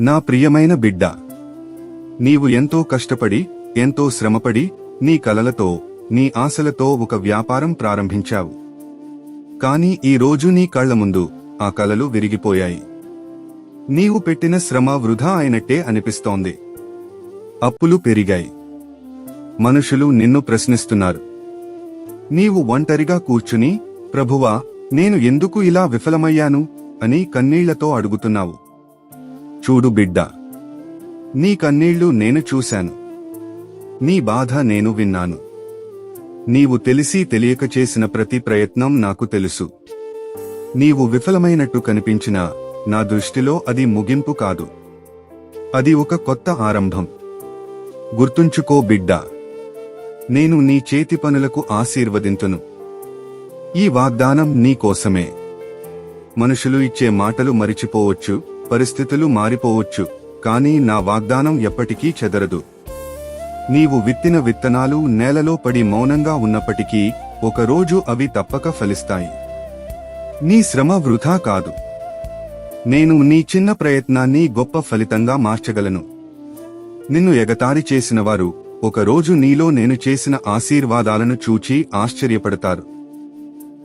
నా ప్రియమైన బిడ్డ నీవు ఎంతో కష్టపడి ఎంతో శ్రమపడి నీ కలలతో నీ ఆశలతో ఒక వ్యాపారం ప్రారంభించావు. కాని ఈ రోజు నీ కళ్ళ ముందు ఆ కలలు విరిగిపోయాయి. నీవు పెట్టిన శ్రమ వృధా అయినట్టే అనిపిస్తోంది. అప్పులు పెరిగాయి. మనుషులు నిన్ను ప్రశ్నిస్తున్నారు. నీవు ఒంటరిగా కూర్చుని ప్రభువా నేను ఎందుకు ఇలా విఫలమయ్యాను? అని కన్నీళ్ళతో అడుగుతున్నావు. చూడు బిడ్డ. నీ కన్నీళ్ళు నేను చూశాను. నీ బాధ నేను విన్నాను. నీవు తెలిసి తెలియక చేసిన ప్రతి ప్రయత్నం నాకు తెలుసు. నీవు విఫలమైనట్టు కనిపించినా నా దృష్టిలో అది ముగింపు కాదు. అది ఒక కొత్త ఆరంభం. గుర్తుంచుకో బిడ్డ. నేను నీ చేతి పనులకు ఆశీర్వదింతును. ఈ వాగ్దానం నీ కోసమే. మనుషులు ఇచ్చే మాటలు మరిచిపోవచ్చు. పరిస్థితులు మారిపోవచ్చు కానీ నా వాగ్దానం ఎప్పటికీ చెదరదు. నీవు విత్తిన విత్తనాలు నేలలో పడి మౌనంగా ఉన్నప్పటికీ ఒకరోజు అవి తప్పక ఫలిస్తాయి. నీ శ్రమ వృధా కాదు. నేను నీ చిన్న ప్రయత్నాన్ని గొప్ప ఫలితంగా మార్చగలను. నిన్ను ఎగతారి చేసినవారు ఒకరోజు నీలో నేను చేసిన ఆశీర్వాదాలను చూచి ఆశ్చర్యపడతారు.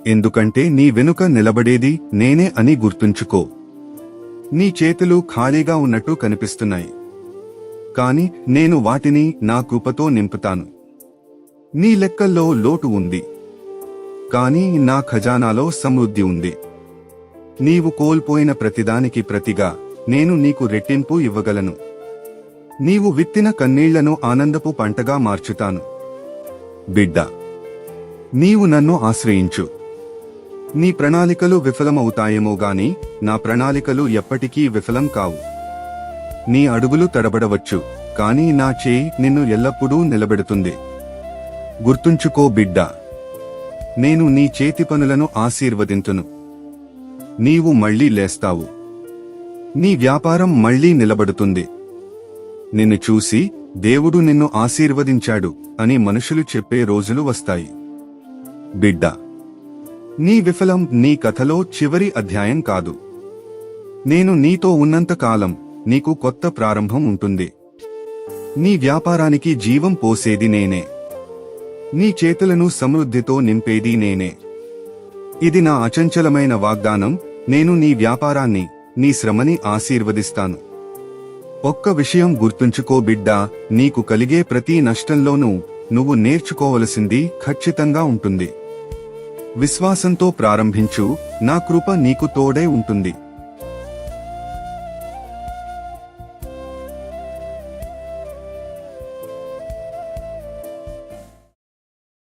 ఎందుకంటే నీ వెనుక నిలబడేది నేనే అని గుర్తుంచుకో. నీ చేతులు ఖాళీగా ఉన్నట్టు కనిపిస్తున్నాయి. కాని నేను వాటిని నా కృపతో నింపుతాను. నీ లెక్కల్లో లోటు ఉంది. కాని నా ఖజానాలో సమృద్ధి ఉంది. నీవు కోల్పోయిన ప్రతిదానికి ప్రతిగా నేను నీకు రెట్టింపు ఇవ్వగలను. నీవు విత్తిన కన్నీళ్ళను ఆనందపు పంటగా మార్చుతాను. బిడ్డ నీవు నన్ను ఆశ్రయించు. నీ ప్రణాళికలు విఫలమవుతాయేమో గాని నా ప్రణాళికలు ఎప్పటికీ విఫలం కావు. నీ అడుగులు తడబడవచ్చు కానీ నా చేయి నిన్ను ఎల్లప్పుడూ నిలబెడుతుంది. గుర్తుంచుకో బిడ్డ నేను నీ చేతి పనులను ఆశీర్వదింతును. నీవు మళ్ళీ లేస్తావు. నీ వ్యాపారం మళ్ళీ నిలబడుతుంది. నిన్ను చూసి దేవుడు నిన్ను ఆశీర్వదించాడు అని మనుషులు చెప్పే రోజులు వస్తాయి. బిడ్డ నీ విఫలం నీ కథలో చివరి అధ్యాయం కాదు. నేను నీతో ఉన్నంతకాలం నీకు కొత్త ప్రారంభం ఉంటుంది. నీ వ్యాపారానికి జీవం పోసేది నేనే. నీ చేతులను సమృద్ధితో నింపేది నేనే. ఇది నా అచంచలమైన వాగ్దానం నేను నీ వ్యాపారాన్ని నీ శ్రమని ఆశీర్వదిస్తాను. ఒక్క విషయం గుర్తుంచుకో బిడ్డా నీకు కలిగే ప్రతి నష్టంలోనూ నువ్వు నేర్చుకోవలసింది ఖచ్చితంగా ఉంటుంది. విశ్వాసంతో ప్రారంభించు. నా కృప నీకు తోడై ఉంటుంది.